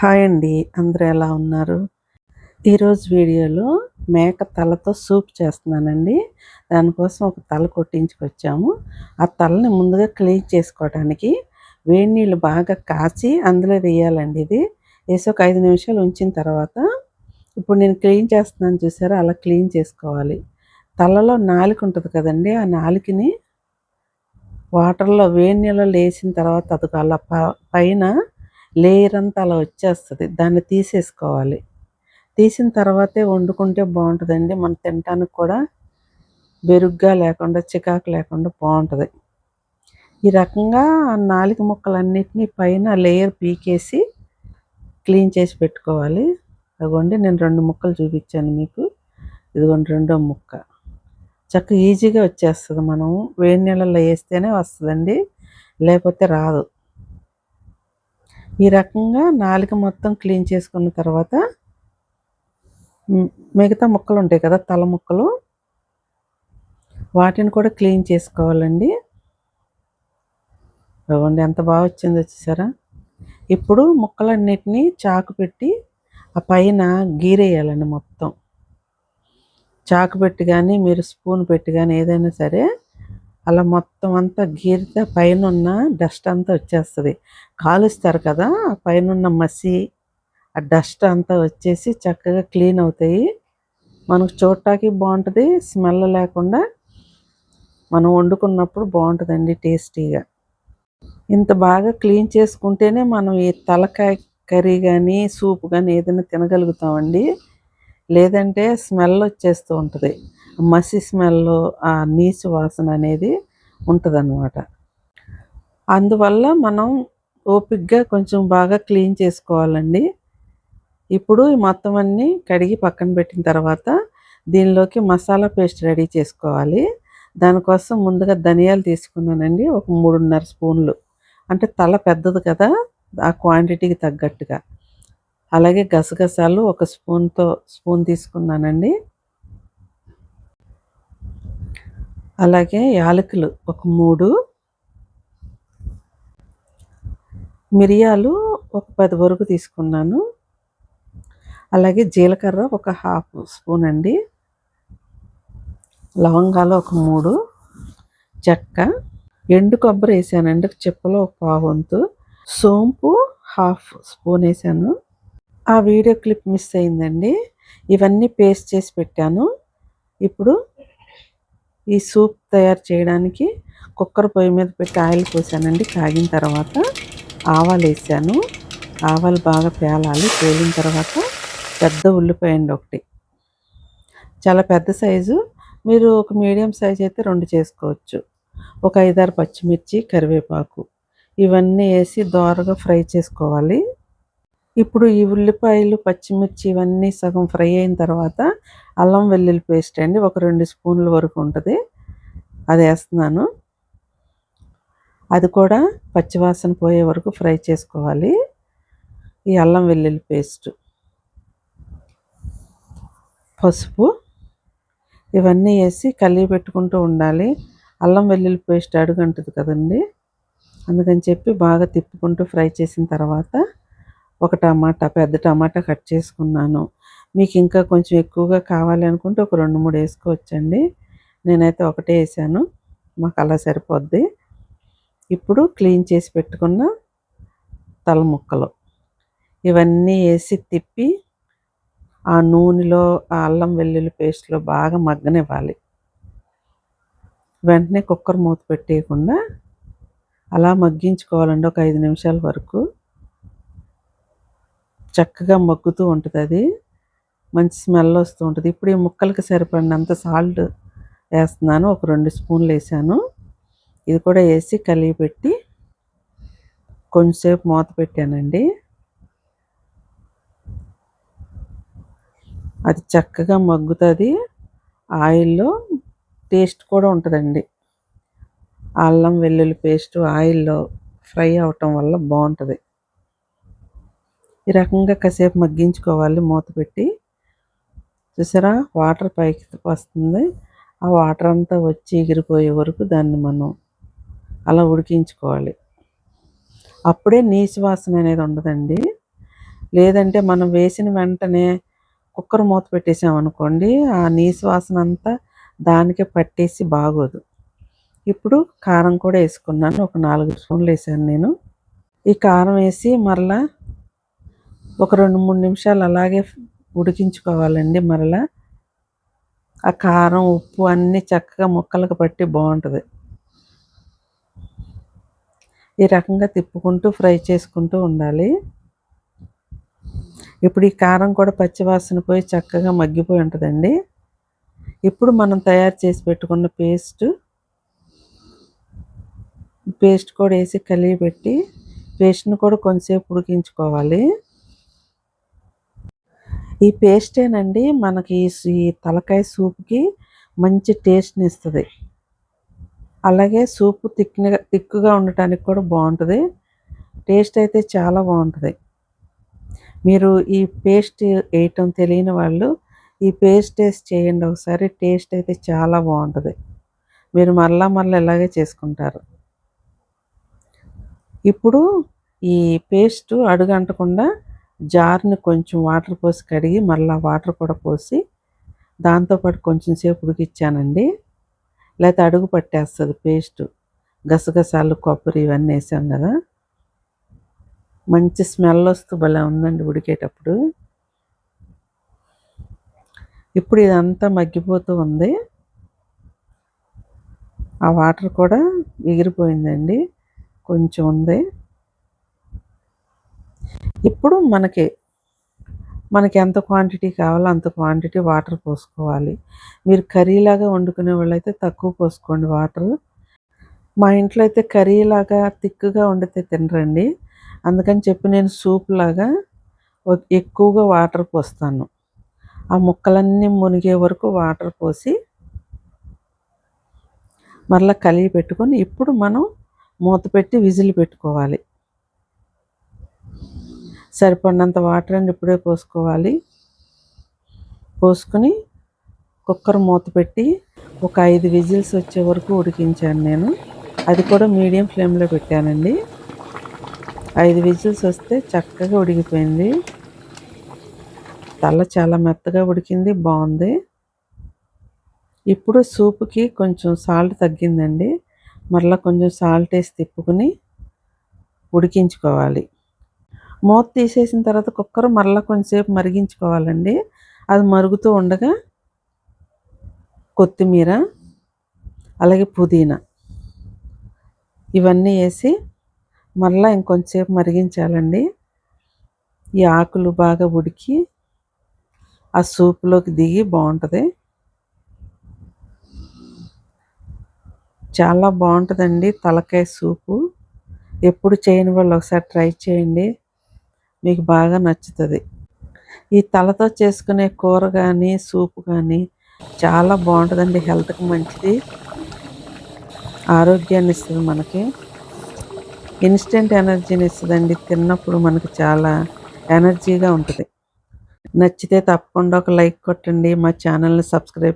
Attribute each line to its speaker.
Speaker 1: Hi అండి అందరూ ఎలా ఉన్నారు? ఈరోజు వీడియోలో మేక తలతో సూప్ చేస్తున్నానండి. దానికోసం ఒక తల కొట్టించుకొచ్చాము. ఆ తలని ముందుగా క్లీన్ చేసుకోవడానికి వేడి నీళ్ళు బాగా కాచి అందులో వేయాలండి ఇది. వేసి ఒక ఐదు నిమిషాలు ఉంచిన తర్వాత ఇప్పుడు నేను క్లీన్ చేస్తున్నాను చూసారా? అలా క్లీన్ చేసుకోవాలి. తలలో నాలుక ఉంటుంది కదండి ఆ నాలుకని వాటర్లో వేడి నీళ్ళలో వేసిన తర్వాత అది అలా పైన లేయర్ అంతా అలా వచ్చేస్తుంది. దాన్ని తీసేసుకోవాలి. తీసిన తర్వాతే వండుకుంటే బాగుంటుందండి. మనం తినటానికి కూడా బెరుగ్గా లేకుండా చికాకు లేకుండా బాగుంటుంది. ఈ రకంగా నాలుగు ముక్కలన్నిటినీ పైన లేయర్ పీకేసి క్లీన్ చేసి పెట్టుకోవాలి. అదిగోండి నేను రెండు ముక్కలు చూపించాను మీకు. ఇదిగోండి రెండో ముక్క. చక్క ఈజీగా వచ్చేస్తుంది. మనం వేడి నీళ్ళల్లో వేస్తేనే వస్తుందండి. లేకపోతే రాదు. ఈ రకంగా నాలుక మొత్తం క్లీన్ చేసుకున్న తర్వాత మిగతా ముక్కలు ఉంటాయి కదా తల ముక్కలు. వాటిని కూడా క్లీన్ చేసుకోవాలండి. ఇవ్వండి ఎంత బాగా వచ్చిందో వచ్చేసారా ఇప్పుడు ముక్కలన్నిటినీ చాకు పెట్టి ఆ పైన గీరేయాలండి మొత్తం. చాకు పెట్టి కానీ మీరు స్పూన్ పెట్టి కానీ ఏదైనా సరే అలా మొత్తం అంతా గీరితే పైన ఉన్న డస్ట్ అంతా వచ్చేస్తుంది. కాలుస్తారు కదా పైన ఉన్న మసి ఆ డస్ట్ అంతా వచ్చేసి చక్కగా క్లీన్ అవుతాయి. మనకు చూడటానికి బాగుంటుంది స్మెల్ లేకుండా మనం వండుకున్నప్పుడు బాగుంటుందండి టేస్టీగా. ఇంత బాగా క్లీన్ చేసుకుంటేనే మనం ఈ తలకాయ కర్రీ కానీ సూప్ కానీ ఏదైనా తినగలుగుతామండి. లేదంటే స్మెల్ వచ్చేస్తూ ఉంటుంది. మసి స్మెల్ ఆ నీచు వాసన అనేది ఉంటుందన్నమాట. అందువల్ల మనం ఓపిక్గా కొంచెం బాగా క్లీన్ చేసుకోవాలండి. ఇప్పుడు మొత్తం అన్నీ కడిగి పక్కన పెట్టిన తర్వాత దీనిలోకి మసాలా పేస్ట్ రెడీ చేసుకోవాలి. దానికోసం ముందుగా ధనియాలు తీసుకున్నానండి ఒక మూడున్నర స్పూన్లు. అంటే తల పెద్దది కదా ఆ క్వాంటిటీకి తగ్గట్టుగా. అలాగే గసగసాలు ఒక స్పూన్తో స్పూన్ తీసుకున్నానండి. అలాగే యాలకులు ఒక మూడు మిరియాలు ఒక పది వరకు తీసుకున్నాను. అలాగే జీలకర్ర ఒక హాఫ్ స్పూన్ అండి. లవంగాలు ఒక మూడు చెక్క. ఎండు కొబ్బరి వేసానండి చెప్పలో ఒక పావంతు సోంపు హాఫ్ స్పూన్ వేసాను. ఆ వీడియో క్లిప్ మిస్ అయిందండి. ఇవన్నీ పేస్ట్ చేసి పెట్టాను. ఇప్పుడు ఈ సూప్ తయారు చేయడానికి కుక్కర్ పొయ్యి మీద పెట్టి ఆయిల్ పోసానండి. కాగిన తర్వాత ఆవాలు వేసాను. ఆవాలు బాగా పేలాలి. పేలిన తర్వాత పెద్ద ఉల్లిపాయ అండి ఒకటి. చాలా పెద్ద సైజు. మీరు ఒక మీడియం సైజ్ అయితే రెండు చేసుకోవచ్చు. ఒక ఐదారు పచ్చిమిర్చి కరివేపాకు. ఇవన్నీ వేసి దోరగా ఫ్రై చేసుకోవాలి. ఇప్పుడు ఈ ఉల్లిపాయలు పచ్చిమిర్చి ఇవన్నీ సగం ఫ్రై అయిన తర్వాత అల్లం వెల్లుల్లి పేస్ట్ అండి ఒక రెండు స్పూన్ల వరకు ఉంటుంది. అది వేస్తున్నాను. అది కూడా పచ్చివాసన పోయే వరకు ఫ్రై చేసుకోవాలి. ఈ అల్లం వెల్లుల్లి పేస్ట్ పసుపు ఇవన్నీ వేసి కలిగి పెట్టుకుంటూ ఉండాలి. అల్లం వెల్లుల్లి పేస్ట్ అడుగంటుంది కదండి. అందుకని చెప్పి బాగా తిప్పుకుంటూ ఫ్రై చేసిన తర్వాత ఒక టమాటా పెద్ద టమాటా కట్ చేసుకున్నాను. మీకు ఇంకా కొంచెం ఎక్కువగా కావాలి అనుకుంటే ఒక రెండు మూడు వేసుకోవచ్చండి. నేనైతే ఒకటే వేసాను. మాకు అలా సరిపోద్ది. ఇప్పుడు క్లీన్ చేసి పెట్టుకున్న తల ముక్కలు. ఇవన్నీ వేసి తిప్పి ఆ నూనెలో ఆ అల్లం వెల్లుల్లి పేస్ట్లో బాగా మగ్గనివ్వాలి. వెంటనే కుక్కర్ మూత పెట్టేయకుండా అలా మగ్గించుకోవాలండి ఒక ఐదు నిమిషాల వరకు. చక్కగా మగ్గుతూ ఉంటుంది అది. మంచి స్మెల్ వస్తూ ఉంటుంది. ఇప్పుడు ఈ ముక్కలకి సరిపడినంత సాల్ట్ వేస్తున్నాను. ఒక రెండు స్పూన్లు వేసాను. ఇది కూడా వేసి కలిగి పెట్టి కొంచెంసేపు మూత పెట్టానండి. అది చక్కగా మగ్గుతుంది. ఆయిల్లో టేస్ట్ కూడా ఉంటుందండి. అల్లం వెల్లుల్లి పేస్ట్ ఆయిల్లో ఫ్రై అవటం వల్ల బాగుంటుంది. ఈ రకంగా కాసేపు మగ్గించుకోవాలి మూత పెట్టి. చూసారా? వాటర్ పైకి వస్తుంది. ఆ వాటర్ అంతా వచ్చి ఎగిరిపోయే వరకు దాన్ని మనం అలా ఉడికించుకోవాలి. అప్పుడే నీచు వాసన అనేది ఉండదండి. లేదంటే మనం వేసిన వెంటనే కుక్కర్ మూత పెట్టేసామనుకోండి ఆ నీసు వాసన అంతా దానికే పట్టేసి బాగోదు. ఇప్పుడు కారం కూడా వేసుకున్నాను. ఒక నాలుగు స్పూన్లు వేసాను నేను. ఈ కారం వేసి మరలా ఒక రెండు మూడు నిమిషాలు అలాగే ఉడికించుకోవాలండి మరలా. ఆ కారం ఉప్పు అన్నీ చక్కగా ముక్కలకు పట్టి బాగుంటుంది. ఈ రకంగా తిప్పుకుంటూ ఫ్రై చేసుకుంటూ ఉండాలి. ఇప్పుడు ఈ కారం కూడా పచ్చివాసన పోయి చక్కగా మగ్గిపోయి ఉంటుందండి. ఇప్పుడు మనం తయారు చేసి పెట్టుకున్న పేస్ట్ పేస్ట్ కూడా వేసి కలిగి పెట్టి పేస్ట్ని కూడా కొంచెంసేపు ఉడికించుకోవాలి. ఈ పేస్టేనండి మనకి ఈ తలకాయ సూప్కి మంచి టేస్ట్ని ఇస్తుంది అలాగే సూపు తిక్గా తిక్కుగా ఉండటానికి కూడా బాగుంటుంది టేస్ట్ అయితే చాలా బాగుంటుంది మీరు ఈ పేస్ట్ వేయటం తెలియని వాళ్ళు ఈ పేస్ట్ టేస్ట్ చేయండి ఒకసారి టేస్ట్ అయితే చాలా బాగుంటుంది మీరు మళ్ళా మళ్ళీ ఇలాగే చేసుకుంటారు. ఇప్పుడు ఈ పేస్ట్ అడుగంటకుండా జార్ని కొంచెం వాటర్ పోసి కడిగి మళ్ళీ వాటర్ కూడా పోసి దాంతోపాటు కొంచెం సేపు ఉడికిచ్చానండి. లేకపోతే అడుగు పట్టేస్తుంది పేస్ట్. గసగసాలు కొబ్బరి ఇవన్నీ వేసాం కదా. మంచి స్మెల్ వస్తూ భలే ఉందండి ఉడికేటప్పుడు. ఇప్పుడు ఇదంతా మగ్గిపోతూ ఉంది. ఆ వాటర్ కూడా ఎగిరిపోయిందండి. కొంచెం ఉంది. ఇప్పుడు మనకి మనకి ఎంత క్వాంటిటీ కావాలో అంత క్వాంటిటీ వాటర్ పోసుకోవాలి. మీరు కర్రీలాగా వండుకునే వాళ్ళైతే తక్కువ పోసుకోండి వాటర్ మా ఇంట్లో అయితే కర్రీలాగా థిక్గా వండితే తినరండి. అందుకని చెప్పి నేను సూప్ లాగా ఎక్కువగా వాటర్ పోస్తాను. ఆ ముక్కలన్నీ మునిగే వరకు వాటర్ పోసి మరలా కలిగి పెట్టుకొని ఇప్పుడు మనం మూత పెట్టి విజిల్ పెట్టుకోవాలి. సరిపడినంత వాటర్ అని ఇప్పుడే పోసుకోవాలి. పోసుకొని కుక్కర్ మూత పెట్టి ఒక ఐదు విజిల్స్ వచ్చే వరకు ఉడికించాను నేను. అది కూడా మీడియం ఫ్లేమ్లో పెట్టానండి. ఐదు విజిల్స్ వస్తే చక్కగా ఉడికిపోయింది. తల చాలా మెత్తగా ఉడికింది బాగుంది. ఇప్పుడు సూప్కి కొంచెం సాల్ట్ తగ్గిందండి. మరలా కొంచెం సాల్ట్ వేసి తిప్పుకుని ఉడికించుకోవాలి. మూత తీసేసిన తర్వాత కుక్కర్ మరలా కొంచెంసేపు మరిగించుకోవాలండి. అది మరుగుతూ ఉండగా కొత్తిమీర అలాగే పుదీనా ఇవన్నీ వేసి మళ్ళీ ఇంకొంచెంసేపు మరిగించాలండి. ఈ ఆకులు బాగా ఉడికి ఆ సూప్లోకి దిగి బాగుంటుంది. చాలా బాగుంటుందండి తలకాయ సూపు. ఎప్పుడు చేయని వాళ్ళు ఒకసారి ట్రై చేయండి. మీకు బాగా నచ్చుతుంది. ఈ తలతో చేసుకునే కూర కానీ సూప్ కానీ చాలా బాగుంటుందండి. హెల్త్కి మంచిది. ఆరోగ్యాన్ని ఇస్తుంది మనకి. ఇన్స్టెంట్ ఎనర్జీని ఇస్తుందండి. తిన్నప్పుడు మనకి చాలా ఎనర్జీగా ఉంటుంది. నచ్చితే తప్పకుండా ఒక లైక్ కొట్టండి. మా ఛానల్ని సబ్స్క్రైబ్